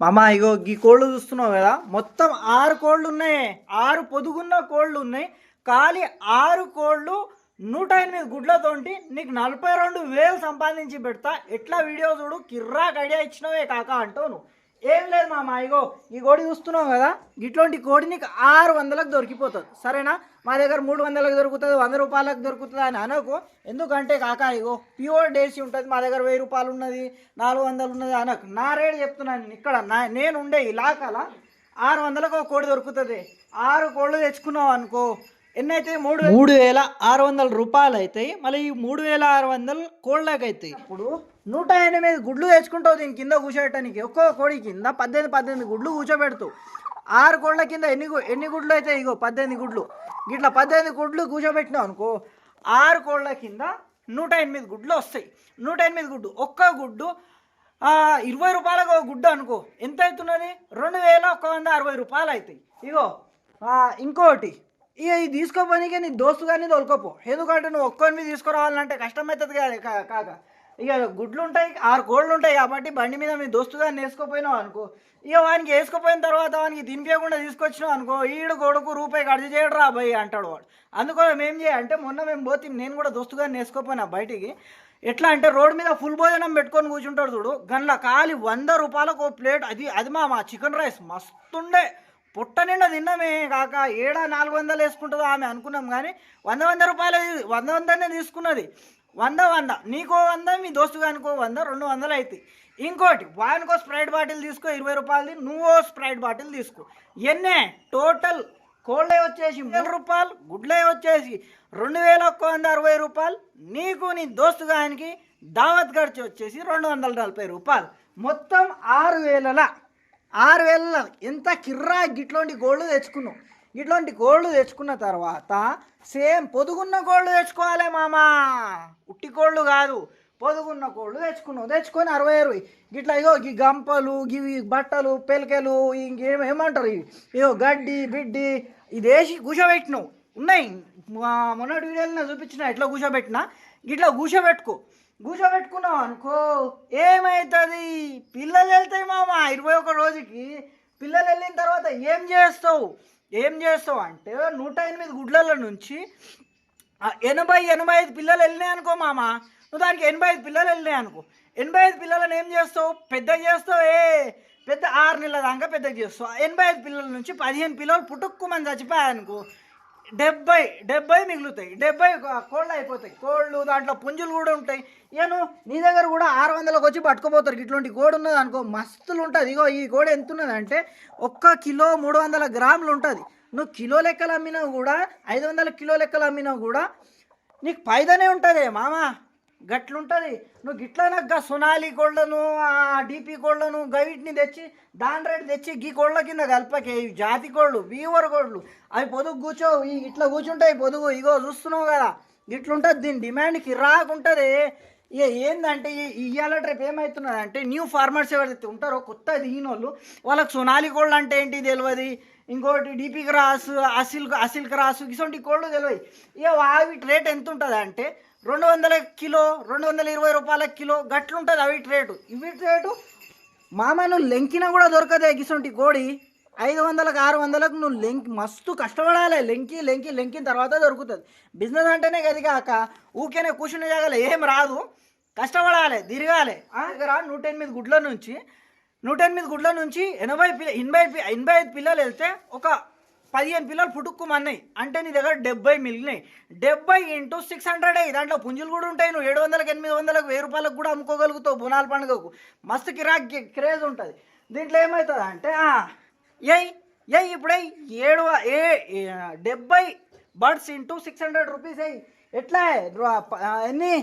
మామ ఇగో ఈ కోళ్ళు చూస్తున్నావు కదా మొత్తం ఆరు కోళ్ళు ఉన్నాయి. ఆరు పొదుగున్న కోళ్ళు ఉన్నాయి. ఖాళీ ఆరు కోళ్ళు నూట ఎనిమిది గుడ్లతోటి నీకు నలభై రెండు వేలు సంపాదించి పెడతా. ఎట్లా వీడియో చూడు? కిర్రాక్ ఐడియా ఇచ్చినవే కాక అంటావు నువ్వు. ఏం లేదు మామ ఇగో ఈ కోడి చూస్తున్నావు కదా? ఇట్లాంటి కోడి నీకు ఆరు వందలకు దొరికిపోతుంది. సరేనా? మా దగ్గర మూడు వందలకు దొరుకుతుంది వంద రూపాయలకు దొరుకుతుంది అని అనకు. ఎందుకంటే కాక ఇగో ప్యూర్ డేసీ ఉంటుంది మా దగ్గర వెయ్యి రూపాయలు ఉన్నది నాలుగు వందలు ఉన్నది అనకు. నా రేట్ చెప్తున్నాను ఇక్కడ నా నేను ఉండే ఇలాకాల ఆరు వందలకు ఒక కోడి దొరుకుతుంది. ఆరు కోళ్ళు తెచ్చుకున్నావు అనుకో ఎన్నైతే? మూడు మూడు వేల ఆరు వందల రూపాయలు అవుతాయి మళ్ళీ ఈ మూడు వేల ఆరు వందలు కోళ్ళకి అవుతాయి ఇప్పుడు నూట ఎనిమిది గుడ్లు తెచ్చుకుంటావు దీని కింద కూర్చోబెట్టడానికి. ఒక్కో కోడి కింద పద్దెనిమిది పద్దెనిమిది గుడ్లు కూర్చోబెడతావు ఆరు కోళ్ళ కింద ఎన్ని ఎన్ని గుడ్లు అయితే ఇగో పద్దెనిమిది గుడ్లు. ఇట్లా పద్దెనిమిది గుడ్లు కూర్చోబెట్టినావు అనుకో ఆరు కోళ్ళ కింద నూట ఎనిమిది గుడ్లు వస్తాయి. నూట ఎనిమిది గుడ్డు. ఒక్క గుడ్డు ఇరవై రూపాయలకు ఒక గుడ్డు అనుకో ఎంత అవుతున్నది రెండు వేల ఒక వంద అరవై రూపాయలు అవుతాయి ఇగో ఇంకోటి ఇక ఇది తీసుకోపోనీకే నీ దోస్తు కానీ తోలుకోపో. ఎందుకంటే నువ్వు ఒక్కరిని తీసుకురావాలంటే కష్టమవుతుంది కదా కా- కాక. ఇక గుడ్లు ఉంటాయి ఆరు కోళ్ళు ఉంటాయి కాబట్టి బండి మీద మీ దోస్తు నేర్చుకోపోయినావు వేసుకోపోయినావు అనుకో. ఇక వానికి వేసుకుపోయిన తర్వాత వానికి తినిపించకుండా తీసుకొచ్చినావు అనుకో ఈడు కొడుకు రూపాయి ఖర్చు చేయడు రా అబ్బాయి అంటాడు వాడు. అందుకోసం ఏం చేయాలంటే మొన్న మేము పోతే నేను కూడా దోస్తుగా వేసుకోపోయినా బయటికి. ఎట్లా అంటే రోడ్డు మీద ఫుల్ భోజనం పెట్టుకొని కూర్చుంటాడు చూడు గన్ల కాలి వంద రూపాయలకు ఓ ప్లేట్ అది అది మా మా చికెన్ రైస్ మస్తుండే. పుట్ట నిండా తిన్నామే కాక ఏడా నాలుగు వందలు వేసుకుంటుందో ఆమె అనుకున్నాం కానీ వంద వంద రూపాయలు వంద వందనే తీసుకున్నది. వంద వంద. నీకో వంద మీ దోస్తుగానికో వంద రెండు వందలు అవుతాయి ఇంకోటి వానికో స్ప్రైట్ బాటిల్ తీసుకో ఇరవై రూపాయలది నువ్వో స్ప్రైట్ బాటిల్ తీసుకో. ఎన్నే? టోటల్ కోళ్ళే వచ్చేసి మూడు రూపాయలు గుడ్లే వచ్చేసి రెండు వేల ఒక్క వంద అరవై రూపాయలు. నీకు నీ దోస్తు గానికి దావత్ ఖర్చు వచ్చేసి రెండు వందల నలభై రూపాయలు. మొత్తం ఆరు వేలల ఆరు వేల ఎంత కిర్రా గిట్లాంటి గోల్డ్ తెచ్చుకున్నావు? ఇట్లాంటి కోళ్ళు తెచ్చుకున్న తర్వాత సేమ్ పొదుగున్న కోళ్ళు తెచ్చుకోవాలి మామా. ఉట్టి కోళ్ళు కాదు. పొదుగున్న కోళ్ళు తెచ్చుకున్నావు. తెచ్చుకొని అరవై అరవై. గిట్ల ఇగో ఈ గంపలు ఇవి బట్టలు పెలికలు ఇంకేం ఏమంటారు ఇవి? ఇగో గడ్డి బిడ్డి ఇది వేసి కూర్చోబెట్టినావు ఉన్నాయి. మా- మొన్నటి వీడియోలో చూపించిన ఎట్లా కూర్చోబెట్టిన గిట్ల కూర్చోబెట్టుకో కూర్చోబెట్టుకున్నావు అనుకో ఏమవుతుంది పిల్లలు వెళ్తాయి మామ. ఇరవై ఒక రోజుకి పిల్లలు వెళ్ళిన తర్వాత ఏం చేస్తావు? ఏం చేస్తావు అంటే నూట ఎనిమిది గుడ్లల నుంచి ఎనభై ఎనభై ఐదు పిల్లలు వెళ్ళినాయి అనుకో మామ. నువ్వు దానికి ఎనభై ఐదు పిల్లలు వెళ్ళినాయి అనుకో. ఎనభై ఐదు పిల్లలను ఏం చేస్తావు? పెద్ద చేస్తావు? ఏ పెద్ద ఆరు నెలల దాకా పెద్దగా చేస్తావు. ఎనభై ఐదు పిల్లల నుంచి పదిహేను పిల్లలు పుట్టుక్కుమని చచ్చిపోయాయి అనుకో. డెబ్బై డెబ్బై మిగులుతాయి. డెబ్బై కోళ్ళు అయిపోతాయి. కోళ్ళు దాంట్లో పుంజులు కూడా ఉంటాయి. నేను నీ దగ్గర కూడా ఆరు వందలకు వచ్చి పట్టుకుపోతారు. ఇట్లాంటి కోడి ఉన్నది అనుకో మస్తులు ఉంటుంది. ఇగో ఈ కోడి ఎంత ఉన్నదంటే ఒక్క కిలో మూడు వందల గ్రాములు ఉంటుంది. నువ్వు కిలో లెక్కలు అమ్మినా కూడా ఐదు వందల కిలో లెక్కలు అమ్మినా కూడా నీకు పైదనే ఉంటుంది మామా. గట్లుంటుంది. నువ్వు గిట్లా సునాలి కోళ్ళను ఆ డీపీ కోళ్ళను గవిటిని తెచ్చి దాని రేటు తెచ్చి గీ కోళ్ళ కింద కలపకే ఇవి జాతి కోళ్ళు వీవర్ కోళ్ళు అవి పొదుగు కూర్చోవు ఈ ఇట్లా కూర్చుంటాయి పొదుగు ఇగో చూస్తున్నావు కదా. ఇట్లుంటుంది దీని డిమాండ్కి రాకుంటుంది. ఇక ఏందంటే ఇవాళ రేపు ఏమవుతున్నది అంటే న్యూ ఫార్మర్స్ ఎవరైతే ఉంటారో కొత్త దీనోళ్ళు వాళ్ళకి సొనాలి కోళ్ళు అంటే ఏంటి తెలియదు ఇంకోటి డీపీ క్రాస్ అసిల్ అసిల్ క్రాస్ ఇటువంటి కోళ్ళు తెలియదు ఇక వాటి రేట్ ఎంత ఉంటుంది అంటే రెండు వందల కిలో రెండు వందల ఇరవై రూపాయల కిలో గట్లుంటుంది అవి రేటు. ఇవి రేటు మామ నువ్వు లెంకినా కూడా దొరకదే గిసొంటి కోడి. ఐదు వందలకు ఆరు వందలకు నువ్వు లెంకి మస్తు కష్టపడాలి. లెంకి లెంకి లెంకిన తర్వాత దొరుకుతుంది. బిజినెస్ అంటేనే గది కాక ఊకేనే కూర్చుని జాగలే. ఏం రాదు. కష్టపడాలి తిరగాలి. ఆ దగ్గర నూట ఎనిమిది గుడ్ల నుంచి నూట ఎనిమిది గుడ్ల నుంచి ఎనభై పిల్ల ఎనభై ఎనభై ఐదు పిల్లలు వెళ్తే ఒక పదిహేను పిల్లలు పుట్టుక్కుమన్నాయి అంటే నీ దగ్గర డెబ్బై మిగిలినాయి డెబ్బై ఇంటూ సిక్స్ హండ్రెడ్ అయ్యి దాంట్లో పుంజులు కూడా ఉంటాయి. నువ్వు ఏడు వందలకు ఎనిమిది వందలకు వెయ్యి రూపాయలకు కూడా అమ్ముకోగలుగుతావు బునాల పండుగకు. మస్తు కిరాక్ క్రేజ్ ఉంటుంది. దీంట్లో ఏమవుతుంది అంటే ఏయ్ ఏయ్ ఇప్పుడే ఏడు ఏ డెబ్బై birds into six hundred rupees అయ్యి ఎట్లా? ఎన్ని?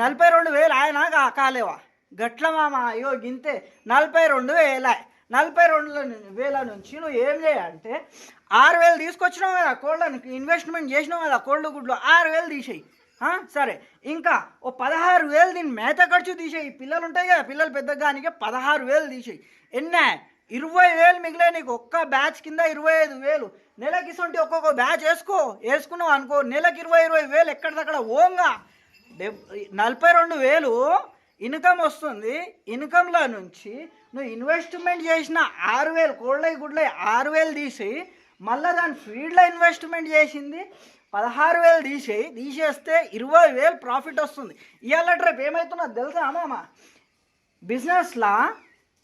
నలభై రెండు వేలు. ఆయన కాలేవా? గట్ల మామ అయ్యో గింతే. నలభై రెండు వేల. నలభై రెండు వేల నుంచి నువ్వు ఏం చేయాలంటే ఆరు వేలు తీసుకొచ్చినావు కదా కోళ్ళను ఇన్వెస్ట్మెంట్ చేసినావు కదా కోళ్ళ గుడ్లు ఆరు వేలు తీసేయి. సరే. ఇంకా ఓ పదహారు వేలు దీని మేత ఖర్చు తీసేయి. పిల్లలు ఉంటాయి కదా పిల్లలు పెద్దగానికి పదహారు వేలు తీసేయి. ఎన్నా? ఇరవై వేలు మిగిలే నీకు. ఒక్క బ్యాచ్ కింద ఇరవై ఐదు వేలు. నెలకి ఇసుంటే ఒక్కొక్క బ్యాచ్ వేసుకో. వేసుకున్నావు అనుకో నెలకి ఇరవై ఇరవై వేలు ఎక్కడిదక్కడ ఓంగా. డెబ్ నలభై రెండు వేలు ఇన్కమ్ వస్తుంది ఇన్కమ్లో నుంచి నువ్వు ఇన్వెస్ట్మెంట్ చేసిన ఆరు వేలు కోళ్ళై గుడ్లై ఆరు వేలు తీసి మళ్ళీ దాని ఫీడ్లో ఇన్వెస్ట్మెంట్ చేసింది పదహారు వేలు తీసేయి తీసేస్తే ఇరవై వేలు ప్రాఫిట్ వస్తుంది. ఇవాళ రేపు ఏమవుతున్నది తెలుసా మామ? బిజినెస్లా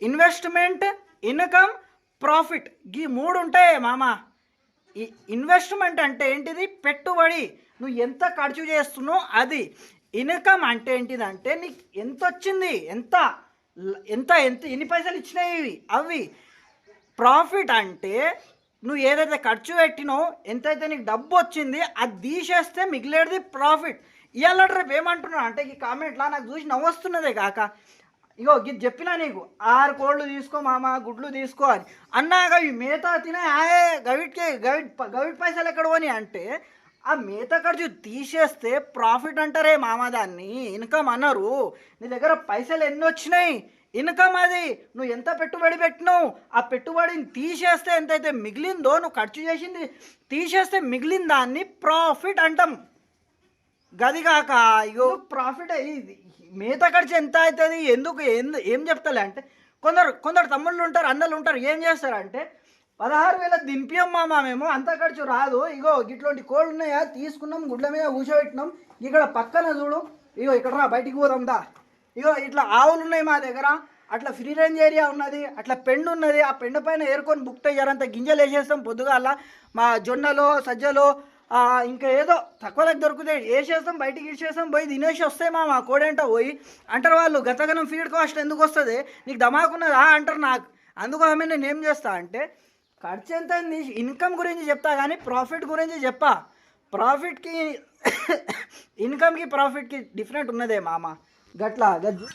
ఇన్వెస్ట్మెంట్ ఇన్కమ్ ప్రాఫిట్ ఈ మూడు ఉంటాయి మామ. ఈ ఇన్వెస్ట్మెంట్ అంటే ఏంటిది? పెట్టుబడి. నువ్వు ఎంత ఖర్చు చేస్తున్నావు అది. ఇన్కమ్ అంటే ఏంటిదంటే నీకు ఎంత వచ్చింది ఎంత? ఎంత? ఎంత? ఎన్ని పైసలు ఇచ్చినాయి ఇవి? అవి. ప్రాఫిట్ అంటే నువ్వు ఏదైతే ఖర్చు పెట్టినో ఎంతైతే నీకు డబ్బు వచ్చింది అది తీసేస్తే మిగిలేది ప్రాఫిట్. ఇవాళ రేపు ఏమంటున్నా అంటే ఈ కామెంట్లా నాకు చూసి నవ్వొస్తున్నదే కాక. ఇగో ఇది చెప్పినా నీకు ఆరు కోళ్ళు తీసుకో మామ గుడ్లు తీసుకో అని. అన్నాక ఈ మేత తినే ఆయే గవిట్కే గవిట్ ప- గవిట్ పైసలు ఎక్కడ పోని? అంటే ఆ మేత ఖర్చు తీసేస్తే ప్రాఫిట్ అంటారే మామ దాన్ని. ఇన్కమ్ అన్నారు నీ దగ్గర పైసలు ఎన్ని వచ్చినాయి? ఇన్కమ్ అది. నువ్వు ఎంత పెట్టుబడి పెట్టినావు? ఆ పెట్టుబడిని తీసేస్తే ఎంతైతే మిగిలిందో నువ్వు ఖర్చు చేసింది తీసేస్తే మిగిలిన దాన్ని ప్రాఫిట్ అంటాం. గది కాక అయ్యో. ప్రాఫిట్ ఇది మిగతా ఖర్చు ఎంత అవుతుంది? ఎందుకు? ఎందు ఏం చెప్తలే అంటే కొందరు కొందరు తమ్ముళ్ళు ఉంటారు అన్నలు ఉంటారు ఏం చేస్తారంటే పదహారు వేల దింపియమ్మా మేము అంత ఖర్చు రాదు. ఇగో ఇట్లాంటి కోళ్ళు ఉన్నాయా తీసుకున్నాం గుడ్ల మీద కూర్చోబెట్టినాం. ఇక్కడ పక్కన చూడు. ఇగో ఇక్కడ రా బయటికి పోదాం దా. ఇగో ఇట్లా ఆవులు ఉన్నాయి మా దగ్గర. అట్లా ఫ్రీ రేంజ్ ఏరియా ఉన్నది. అట్లా పెండు ఉన్నది. ఆ పెండు పైన ఏరుకొని బుక్ అయ్యారంత గింజలు వేసేస్తాం పొద్దుగాల. మా జొన్నలో సజ్జలో ఇంకా ఏదో తక్కువలకు దొరుకుతాయి. వేసేస్తాం బయటికి ఇచ్చేస్తాం పోయి తినేసి వస్తాయి మా మా కోడేంట పోయి. అంటారు వాళ్ళు గతగనం ఫీడ్ కాస్ట్ ఎందుకు వస్తుంది? నీకు ధమాకున్నదా అంటారు నాకు. అందుకోసమే నేను ఏం చేస్తా అంటే ఖర్చు ఎంత అయింది? ఇన్కమ్ గురించి చెప్తా కానీ ప్రాఫిట్ గురించి చెప్పా. ప్రాఫిట్కి ఇన్కమ్కి ప్రాఫిట్కి డిఫరెంట్ ఉన్నదే మామ. గట్లా గజ్జు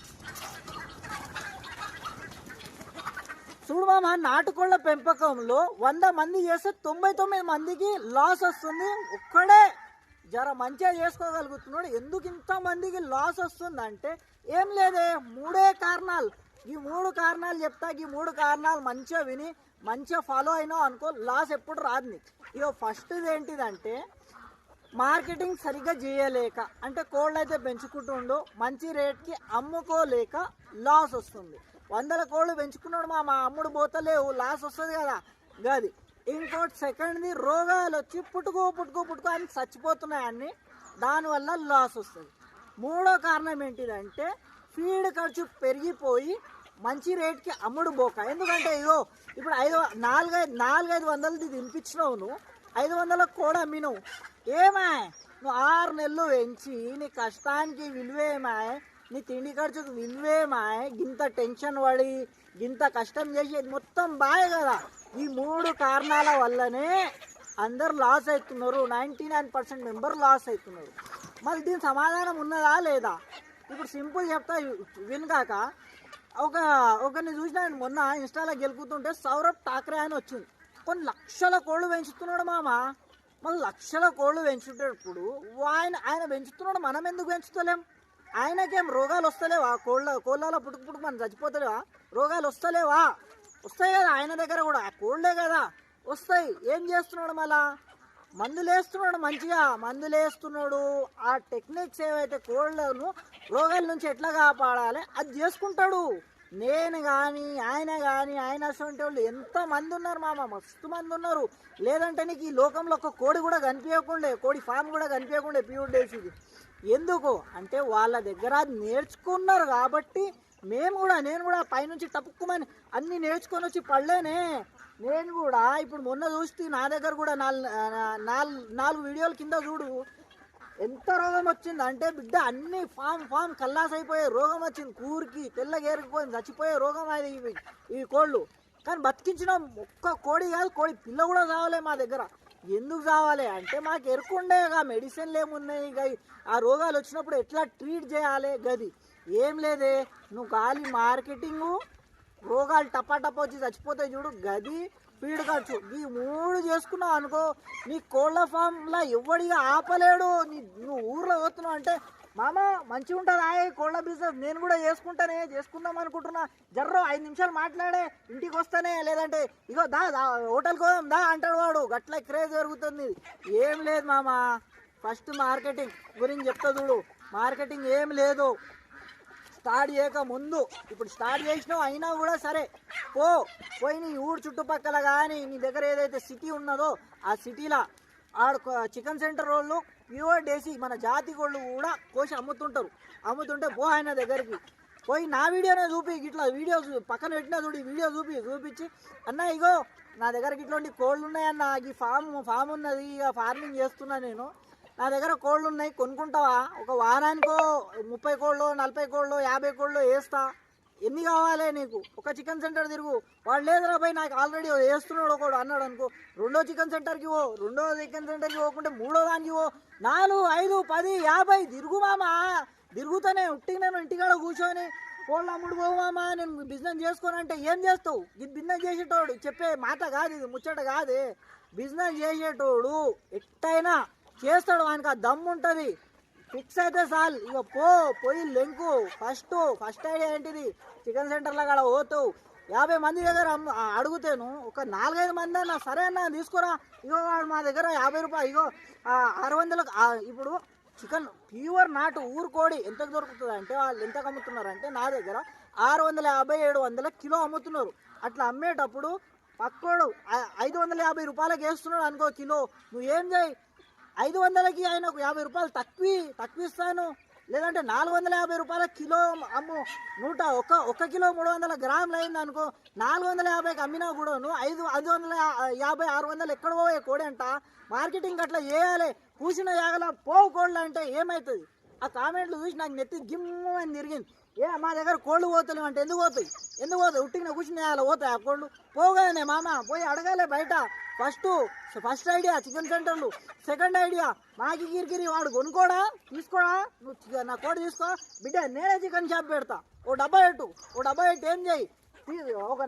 చూడు మామ నాటుకోళ్ళ పెంపకంలో వంద మంది చేస్తే తొంభై తొమ్మిది మందికి లాస్ వస్తుంది. ఒక్కడే జర మంచిగా చేసుకోగలుగుతున్నాడు. ఎందుకు ఇంత మందికి లాస్ వస్తుంది అంటే ఏం లేదే మూడే కారణాలు. ఈ మూడు కారణాలు చెప్తా ఈ మూడు కారణాలు మంచిగా విని మంచిగా ఫాలో అయినావు అనుకో లాస్ ఎప్పుడు రాదు నీకు. ఇక ఫస్ట్ ఏంటిదంటే మార్కెటింగ్ సరిగ్గా చేయలేక అంటే కోళ్ళు అయితే పెంచుకుంటుండు మంచి రేట్కి అమ్ముకోలేక లాస్ వస్తుంది. వందల కోళ్ళు పెంచుకున్నాడు మా మా అమ్ముడు పోతలేవు లాస్ వస్తుంది కదా. గది. ఇంకోటి సెకండ్ది రోగాలు వచ్చి పుట్టుకో పుట్టుకో పుట్టుకో అని చచ్చిపోతున్నాయి అన్ని దానివల్ల లాస్ వస్తుంది. మూడో కారణం ఏంటిదంటే ఫీడ్ ఖర్చు పెరిగిపోయి మంచి రేట్కి అమ్ముడు పోక ఎందుకంటే ఇగో ఇప్పుడు ఐదు నాలుగైదు నాలుగైదు వందలది తినిపించినావు నువ్వు ఐదు వందలకు కూడా అమ్మినవు. ఏమా? నువ్వు ఆరు నెలలు పెంచి నీ కష్టానికి విలువేమాయ్ నీ తిండి ఖర్చుకు విలువేమాయ్ గింత టెన్షన్ పడి గింత కష్టం చేసేది మొత్తం బాయ్ కదా. ఈ మూడు కారణాల వల్లనే అందరు లాస్ అవుతున్నారు. Ninety nine percent member loss అవుతున్నారు. మరి దీని సమాధానం ఉన్నదా లేదా? ఇప్పుడు సింపుల్ చెప్తా వినగాక. ఒక ఒకరిని చూసిన ఆయన మొన్న ఇన్స్టాలో గెలుకుతుంటే సౌరభ్ ఠాక్రే అని వచ్చింది. కొన్ని లక్షల కోళ్ళు పెంచుతున్నాడు మామ. మళ్ళీ లక్షల కోళ్ళు పెంచుటప్పుడు ఆయన ఆయన పెంచుతున్నాడు మనం ఎందుకు పెంచుతలేం? ఆయనకేం రోగాలు వస్తలేవా? కోళ్ళ కోళ్ళలో పుట్టుకు పుట్టుకు మనం చచ్చిపోతలేవా? రోగాలు వస్తలేవా? వస్తాయి కదా ఆయన దగ్గర కూడా. ఆ కోళ్ళే కదా. వస్తాయి. ఏం చేస్తున్నాడు మళ్ళా? మందులేస్తున్నాడు మంచిగా మందులేస్తున్నాడు. ఆ టెక్నిక్స్ ఏవైతే కోళ్ళను రోగాల నుంచి ఎట్లా కాపాడాలి అది చేసుకుంటాడు. నేను కానీ ఆయన కానీ ఆయన అటువంటి వాళ్ళు ఎంతమంది ఉన్నారు మామ? మస్తు మంది ఉన్నారు లేదంటే నీకు ఈ లోకంలో ఒక కోడి కూడా కనిపించకుండే కోడి ఫామ్ కూడా కనిపించకుండే ప్యూర్ డేసిది ఎందుకు? అంటే వాళ్ళ దగ్గర నేర్చుకున్నారు కాబట్టి మేము కూడా నేను కూడా పైనుంచి తప్పుకోమని అన్ని నేర్చుకొని వచ్చి పడలేనే. నేను కూడా ఇప్పుడు మొన్న చూస్తే నా దగ్గర కూడా నాలుగు నాలుగు నాలుగు వీడియోల కింద చూడు. ఎంత రోగం వచ్చింది అంటే బిడ్డ అన్ని ఫామ్ ఫామ్ కల్లాస్ అయిపోయే రోగం వచ్చింది. కూరికి తెల్లగేరుకుపోయింది చచ్చిపోయే రోగం అది ఈ కోళ్ళు. కానీ బతికించిన ఒక్క కోడి కాదు కోడి పిల్ల కూడా కావాలి మా దగ్గర. ఎందుకు రావాలి? అంటే మాకు ఎరుకుండే ఇక మెడిసిన్లు ఏమున్నాయి? ఇక ఆ రోగాలు వచ్చినప్పుడు ఎట్లా ట్రీట్ చేయాలి? గది. ఏం లేదే. నువ్వు గాలి మార్కెటింగు రోగాలు టపా టపా వచ్చి చచ్చిపోతాయి చూడు. గది ఫీడ్ ఖర్చు. ఈ మూడు చేసుకున్నావు అనుకో నీ కోళ్ళ ఫామ్లో ఎవడిగా ఆపలేడు. నీ నువ్వు ఊర్లో పోతున్నావు అంటే మామ మంచిగా ఉంటుందా కోళ్ళ బిజినెస్ నేను కూడా చేసుకుంటానే చేసుకుందాం అనుకుంటున్నా. జర్రో ఐదు నిమిషాలు మాట్లాడే ఇంటికి వస్తానే లేదంటే ఇగో దా దా కోదాం దా అంటాడు వాడు. గట్ల క్రేజ్ జరుగుతుంది. ఏం లేదు మామ. ఫస్ట్ మార్కెటింగ్ గురించి చెప్తా చూడు. మార్కెటింగ్ ఏం లేదు. స్టార్ట్ చేయక ముందు ఇప్పుడు స్టార్ట్ చేసినావు అయినా కూడా సరే పో. పోయి నీ ఊరు చుట్టుపక్కల కానీ నీ దగ్గర ఏదైతే సిటీ ఉన్నదో ఆ సిటీలో ఆడ చికెన్ సెంటర్ వాళ్ళు ప్యూర్ డేసి. మన జాతి కోళ్ళు కూడా కోసి అమ్ముతుంటారు. అమ్ముతుంటే పో ఆయన దగ్గరికి. పోయి నా వీడియోనే చూపి ఇట్లా వీడియో పక్కన పెట్టినా చూడు వీడియో చూపి చూపించి. అన్న ఇగో నా దగ్గరకి ఇట్లాంటి కోళ్ళు ఉన్నాయన్న ఈ ఫామ్ ఫామ్ ఉన్నది ఇక ఫార్మింగ్ చేస్తున్నా నేను. నా దగ్గర కోళ్ళు ఉన్నాయి కొనుక్కుంటావా? ఒక వారానికో ముప్పై కోళ్ళు నలభై కోళ్ళు యాభై కోళ్ళు వేస్తా. ఎన్ని కావాలి నీకు? ఒక చికెన్ సెంటర్ తిరుగు. వాడు లేదురా పోయి నాకు ఆల్రెడీ వేస్తున్నాడు ఒకడు అన్నాడు అనుకో. రెండో చికెన్ సెంటర్కి పో రెండో చికెన్ సెంటర్కి పోకుంటే మూడో దానికి పో. నాలుగు ఐదు పది యాభై తిరుగు మామా. తిరుగుతూనే ఉట్టిగా నేను ఇంటికాడ కూర్చొని కోళ్ళు అమ్ముడు పోవు మామా నేను బిజినెస్ చేసుకోనంటే ఏం చేస్తావు? ఇది బిజినెస్ చేసేటోడు చెప్పే మాట కాదు ఇది ముచ్చట కాదే. బిజినెస్ చేసేటోడు ఎట్టయినా చేస్తాడు ఆయనకు ఆ దమ్ము ఉంటుంది ఫిక్స్ అయితే సాల్ ఇక పో పోయి లెంకు. ఫస్ట్ ఫస్ట్ ఐడియా ఏంటిది? చికెన్ సెంటర్లో కాడ పోతావు. యాభై మంది దగ్గర అడుగుతాను ఒక నాలుగైదు మంది అన్నా సరే అన్న తీసుకురా. ఇగో మా దగ్గర యాభై రూపాయలు ఇగో ఆరు వందలకు ఇప్పుడు చికెన్ ప్యూర్ నాటు ఊరు కోడి ఎంతకు దొరుకుతుంది అంటే వాళ్ళు ఎంతకు అమ్ముతున్నారు అంటే నా దగ్గర ఆరు వందల యాభై ఏడు వందల కిలో అమ్ముతున్నారు. అట్లా అమ్మేటప్పుడు పక్కోడు ఐదు వందల యాభై రూపాయలకి వేస్తున్నాడు అనుకో కిలో. నువ్వేం చేయి? ఐదు వందలకి ఆయనకు యాభై రూపాయలు తక్కువ తక్కువ ఇస్తాను లేదంటే నాలుగు వందల యాభై రూపాయల కిలో అమ్ము. నూట ఒక ఒక కిలో మూడు వందల గ్రాములు అయింది అనుకో నాలుగు వందల యాభైకి అమ్మినా కూడా నువ్వు ఐదు ఐదు వందల యాభై ఆరు వందలు ఎక్కడ పోయే కోడి అంట. మార్కెటింగ్ అట్లా చేయాలి. కూసిన యాగల పోవు కోళ్ళు అంటే ఏమవుతుంది ఆ కామెంట్లు చూసి నాకు నెత్తి గిమ్ము అని తిరిగింది. ఏ మా దగ్గర కోళ్ళు పోతలేవు అంటే ఎందుకు పోతాయి? ఎందుకు పోతాయి? ఉట్టిన కూర్చుని అలా పోతాయి ఆ కోళ్ళు? పోగానే మామ పోయి అడగాలే బయట. ఫస్ట్ ఫస్ట్ ఐడియా చికెన్ సెంటర్లు సెకండ్ ఐడియా మాకి గిరిగిరి వాడు కొనుక్కోడా? తీసుకోడా? నువ్వు నా కోడి తీసుకో. బిడ్డ నేనే చికెన్ షాప్ పెడతా. ఓ డబ్బా పెట్టు. ఓ డబ్బా పెట్టి ఏం చేయి? ఒక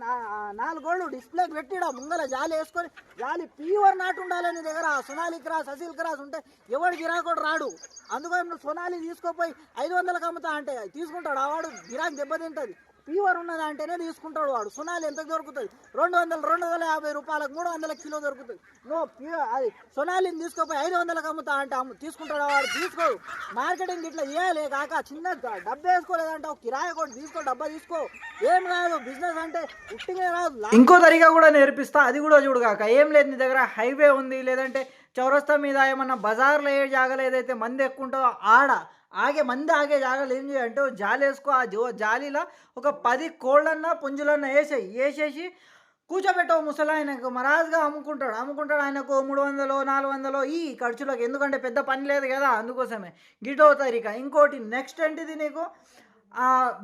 నాలుగు గోళ్ళు డిస్ప్లేకి పెట్టిడా ముంగల జాలి వేసుకొని జాలి ప్యూర్ నాటు ఉండాలి నీ దగ్గర. సొనాలి క్రాస్ అసిల్ క్రాస్ ఉంటే ఎవడు గిరాకోడు రాడు. అందుకని నువ్వు సొనాలి తీసుకోపోయి ఐదు వందలకు అమ్ముతా అంటే తీసుకుంటాడు ఆవాడు గిరాకు దెబ్బతింటది. ప్యూర్ ఉన్నదా అంటేనే తీసుకుంటాడు వాడు. సునాలు ఎంత దొరుకుతుంది రెండు వందలు రెండు వందల యాభై రూపాయలకు మూడు వందల కిలో దొరుకుతుంది నువ్వు ప్యూర్ అది సునాలిని తీసుకోపోయి ఐదు వందలకు అమ్ముతా అంటే అమ్ము తీసుకుంటాడు వాడు? తీసుకోడు. మార్కెటింగ్ ఇట్లా చేయాలి కాక చిన్న డబ్బా వేసుకోలేదంటే ఒక కిరాయి కూడా తీసుకో డబ్బా తీసుకో. ఏం రాదు బిజినెస్ అంటే ఉట్టిగా రాదు. ఇంకో తరిగా కూడా నేర్పిస్తా అది కూడా చూడు కాక. ఏం లేదు నీ దగ్గర హైవే ఉంది లేదంటే చౌరస్తా మీద ఏమన్నా బజార్లో ఏ జాగాలో ఏదైతే మంది ఎక్కువ ఉంటుందో ఆడ ఆగే మంది ఆగే జాగాలు ఏం చేయాలంటే జాలి వేసుకో ఆ జో జాలీలో ఒక పది కోళ్ళన్నా పుంజులన్నా వేసేయి. వేసేసి కూర్చోబెట్టవు ముసలాయనకు. మరాజుగా అమ్ముకుంటాడు. అమ్ముకుంటాడు ఆయనకు మూడు వందలు నాలుగు వందలు. ఈ ఖర్చులకు ఎందుకంటే పెద్ద పని లేదు కదా అందుకోసమే. గిటో తరిక. ఇంకోటి నెక్స్ట్ ఏంటిది నీకు?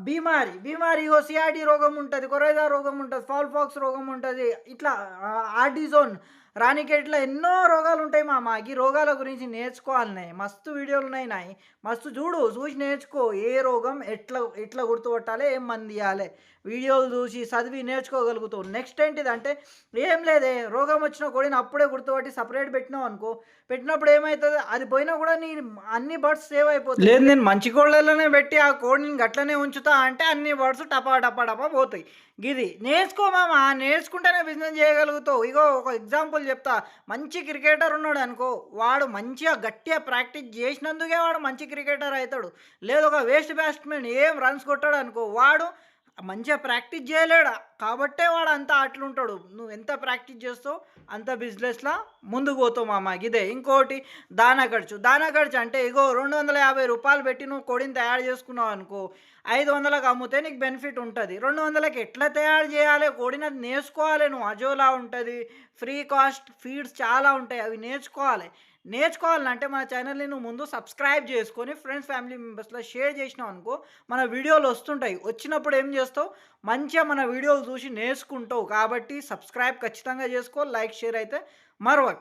బీమారి. బీమారి ఇగో సిఆర్డి రోగం ఉంటుంది కొరైదా రోగం ఉంటుంది ఫాల్ఫాక్స్ రోగం ఉంటుంది. ఇట్లా ఆర్డిజోన్ రానికేట్లా ఎన్నో రోగాలు ఉంటాయి మామ. ఈ రోగాల గురించి నేర్చుకోవాలన్నాయి మస్తు వీడియోలు ఉన్నాయి నాయి. మస్తు చూడు చూసి నేర్చుకో. ఏ రోగం ఎట్లా ఎట్లా గుర్తుపట్టాలి ఏం మంది ఇవ్వాలి వీడియోలు చూసి చదివి నేర్చుకోగలుగుతావు. నెక్స్ట్ ఏంటిది అంటే ఏం లేదే. రోగం వచ్చిన కోడిని అప్పుడే గుర్తుపట్టి సపరేట్ పెట్టినావు అనుకో. పెట్టినప్పుడు ఏమవుతుంది అది పోయినా కూడా నీ అన్ని బర్డ్స్ సేవ్ అయిపోతాయి. లేదు నేను మంచి కోళ్ళలోనే పెట్టి ఆ కోడిని గట్లనే ఉంచుతా అంటే అన్ని బర్డ్స్ టపా టపా టపా పోతాయి. గిది నేర్చుకో మామ. నేర్చుకుంటేనే బిజినెస్ చేయగలుగుతావు. ఇగో ఒక ఎగ్జాంపుల్ చెప్తా. మంచి క్రికెటర్ ఉన్నాడు అనుకో వాడు మంచిగా గట్టిగా ప్రాక్టీస్ చేసినందుకే వాడు మంచి క్రికెటర్ అవుతాడు. లేదు ఒక వేస్ట్ బ్యాట్స్మెన్ ఏం రన్స్ కొట్టాడు అనుకో వాడు మంచిగా ప్రాక్టీస్ చేయలేడా? కాబట్టే వాడు అంత అట్లుంటాడు. నువ్వు ఎంత ప్రాక్టీస్ చేస్తావు అంత బిజినెస్లో ముందుకు పోతావు మామ. ఇదే ఇంకోటి దానా ఖర్చు. దానా ఖర్చు అంటే ఇగో రెండు వందల యాభై రూపాయలు పెట్టి నువ్వు కోడిని తయారు చేసుకున్నావు అనుకో ఐదు వందలకు అమ్మితే నీకు బెనిఫిట్ ఉంటుంది. రెండు వందలకి ఎట్లా తయారు చేయాలి? కోడిని అది నేర్చుకోవాలి నువ్వు. అజోలా ఉంటుంది ఫ్రీ కాస్ట్ ఫీడ్స్ చాలా ఉంటాయి అవి నేర్చుకోవాలి. నేర్చుకోవాలంటే మన ఛానల్ని నువ్వు ముందు సబ్స్క్రైబ్ చేసుకొని ఫ్రెండ్స్ ఫ్యామిలీ మెంబర్స్లో షేర్ చేసినావు అనుకో మన వీడియోలు వస్తుంటాయి. వచ్చినప్పుడు ఏం చేస్తావు? మంచిగా మన వీడియోలు చూసి నేర్చుకుంటావు. కాబట్టి సబ్స్క్రైబ్ ఖచ్చితంగా చేసుకో లైక్ షేర్ అయితే మరొక